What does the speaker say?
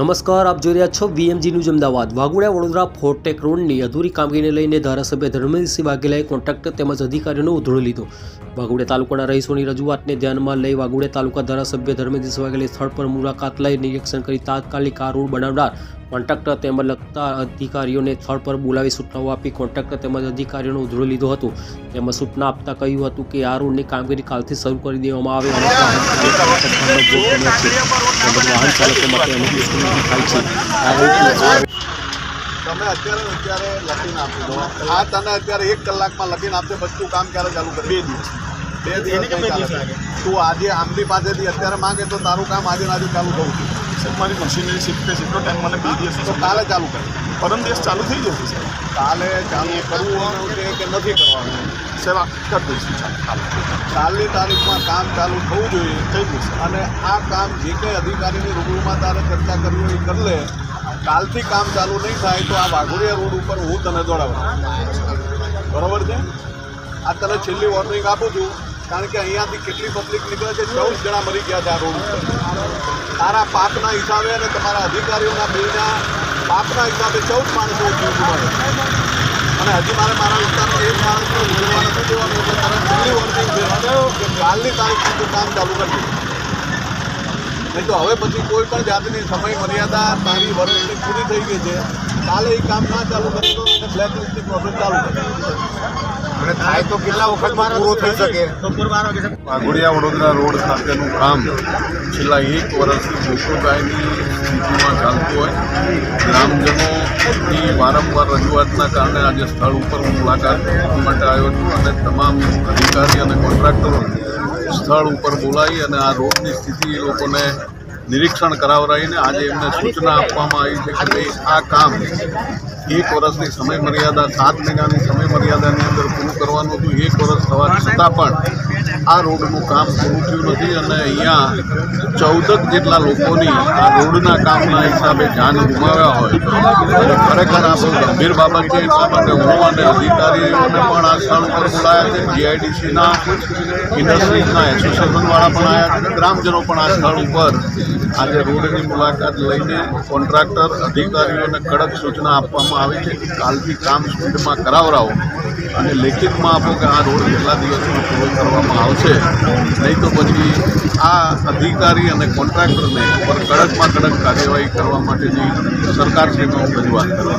નમસ્કાર, આપ જોઈ રહ્યા છો વીએમજી ન્યૂઝ અમદાવાદ. વાઘોડિયા વડોદરા ફોર્ટેક રોડની અધૂરી કામગીરીને લઈને ધારાસભ્ય ધર્મેન્દ્રસિંહ વાઘેલાએ કોન્ટ્રાક્ટર તેમજ અધિકારીઓનો ઉધડો લીધો. વાઘોડિયા તાલુકાના રહીશોની રજૂઆતને ધ્યાનમાં લઈ વાઘોડિયા તાલુકા ધારાસભ્ય ધર્મેન્દ્રસિંહ વાઘેલાએ સ્થળ પર મુલાકાત લઈ નિરીક્ષણ કરી તાત્કાલિક આ રોડ બનાવનાર કોન્ટ્રાક્ટર તેમજ લગતા અધિકારીઓને સ્થળ પર બોલાવી સૂચનાઓ આપી કોન્ટ્રાક્ટર તેમજ અધિકારીઓનો ઉધરો લીધો હતો. તેમજ સૂચના આપતા કહ્યું હતું કે આ રોડની કામગીરી કાલથી શરૂ કરી દેવામાં આવે અને વાહન ચાલકો માટે અનેક થાય છે. આ રોડ તમે અત્યારે અત્યારે લખીને આપી દો આ તને અત્યારે એક કલાકમાં લખીને આપશે બધું કામ ક્યારે ચાલુ કરી બે દિવસ. બે દિવસ તું આજે આમની પાસેથી અત્યારે માંગે તો તારું કામ આજે આજે ચાલુ થવું જોઈએ સર મારી મશીનરી શિફ્ટ એટલો ટાઈમ મને બે દિવસ તો કાલે ચાલુ કરે. પરમ દિવસ ચાલુ થઈ જશે સાહેબ. કાલે ચાલુ કરવું છે કે નથી કરવાનું? આ કરી દઈશું. કાલે. કાલની તારીખમાં કામ ચાલુ થવું જોઈએ. થઈ જશે અને આ કામ જે કંઈ અધિકારીની રૂબરૂમાં તારે ચર્ચા કરવી હોય એ કરી લે. કાલથી કામ ચાલુ નહીં થાય તો આ વાઘોડિયા રોડ ઉપર હું તને દોડાવું બરોબર છે? આ તને છેલ્લી વોર્નિંગ આપું છું. કારણ કે અહીંયાથી કેટલી પબ્લિક નીકળે છે? ચૌદ જણા મરી ગયા છે આ રોડ ઉપર. તારા પાકના હિસાબે અને તમારા અધિકારીઓના બિલના પાકના હિસાબે ચૌદ માણસો જીવ ગુમાવે અને હજી મારે મારા વિસ્તારમાં એક માણસને ઉજવવા નથી દેવાનું એટલે તારે છેલ્લી વોર્નિંગ છે કે કાલની તારીખ સુધી કામ ચાલુ કરજો. નહીં તો હવે પછી કોઈ પણ જાતની સમય મર્યાદા તારી વર્ષની પૂરી થઈ ગઈ છે. કાલે એ કામ ના ચાલુ કરી દો અને બ્લેક લિસ્ટની પ્રોસેસ ચાલુ કરી. થાય તો કેટલા વખતમાં પૂરો થઈ શકે? વાઘોડિયા વડોદરા રોડ ખાતેનું કામ છેલ્લા એક વર્ષથી જોખમદાયની સ્થિતિમાં ચાલતું હોય. ગ્રામજનોની વારંવાર રજૂઆતના કારણે આજે સ્થળ ઉપર હું મુલાકાત કરવા માટે આવ્યો છું અને તમામ અધિકારી અને કોન્ટ્રાક્ટરો સ્થળ ઉપર બોલાવી અને આ રોડની સ્થિતિ એ લોકોને નિરીક્ષણ કરાવરાઈને આજે એમને સૂચના આપવામાં આવી છે કે ભાઈ આ કામ એક વર્ષની સમયમર્યાદા, સાત મહિનાની સમયમર્યાદાની અંદર પૂરું કરવાનું હતું. એક વર્ષ થવા છતાં પણ આ રોડનું કામ પૂરું થયું નથી અને અહીંયા ચૌદક જેટલા લોકોની આ રોડના કામના હિસાબે જાન ગુમાવ્યા હોય. ખરેખર આ બહુ ગંભીર બાબત છે, એટલા માટે હું અને અધિકારીઓને પણ આ સ્થળ ઉપર બોલાયા છે. જીઆઈડીસીના ઇન્ડસ્ટ્રીઝના એસોસિએશનવાળા પણ આવ્યા છે ગ્રામજનો પણ આ સ્થળ ઉપર આજે રોડની મુલાકાત લઈને કોન્ટ્રાક્ટર, અધિકારીઓને કડક સૂચના આપવામાં આવી છે કાલથી કામ સ્પીડમાં કરાવરાવો અને લેખિતમાં આપો કે આ રોડ કેટલા દિવસમાં પૂરો કરવામાં આવશે. નહીં તો પછી આ અધિકારી અને કોન્ટ્રાક્ટરને ઉપર કડકમાં કડક કાર્યવાહી કરવા માટેની સરકારશ્રીમાં હું રજૂઆત કરવા